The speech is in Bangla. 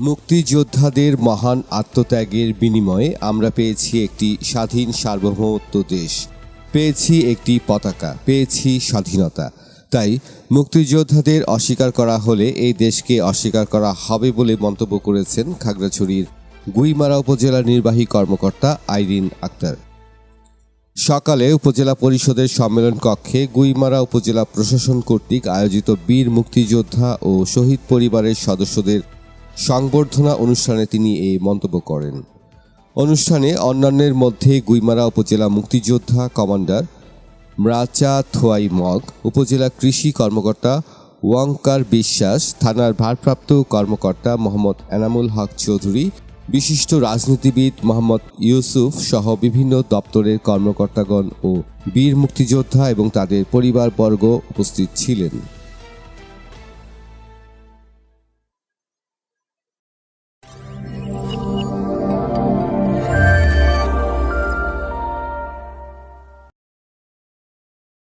মুক্তিযোদ্ধাদের মহান আত্মত্যাগের বিনিময়ে আমরা পেয়েছি একটি স্বাধীন সার্বভৌমত্ব দেশ। পেয়েছি একটি পতাকা, পেয়েছি স্বাধীনতা। তাই মুক্তিযোদ্ধাদের অস্বীকার করা হলে এই দেশকে অস্বীকার করা হবে বলে মন্তব্য করেছেন খাগড়াছড়ির গুইমারা উপজেলা নির্বাহী কর্মকর্তা আইরিন আক্তার। সকালে উপজেলা পরিষদের সম্মেলন কক্ষে গুইমারা উপজেলা প্রশাসন কর্তৃক আয়োজিত বীর মুক্তিযোদ্ধা ও শহীদ পরিবারের সদস্যদের সংবর্ধনা অনুষ্ঠানে তিনি এই মন্তব্য করেন। অনুষ্ঠানে অন্যান্যের মধ্যে গুইমারা উপজেলা মুক্তিযোদ্ধা কমান্ডার ম্রাচা থোয়াই মগ, উপজেলা কৃষি কর্মকর্তা ওয়াংকার বিশ্বাস, থানার ভারপ্রাপ্ত কর্মকর্তা মোহাম্মদ এনামুল হক চৌধুরী, বিশিষ্ট রাজনীতিবিদ মোহাম্মদ ইউসুফ সহ বিভিন্ন দপ্তরের কর্মকর্তাগণ ও বীর মুক্তিযোদ্ধা এবং তাদের পরিবারবর্গ উপস্থিত ছিলেন।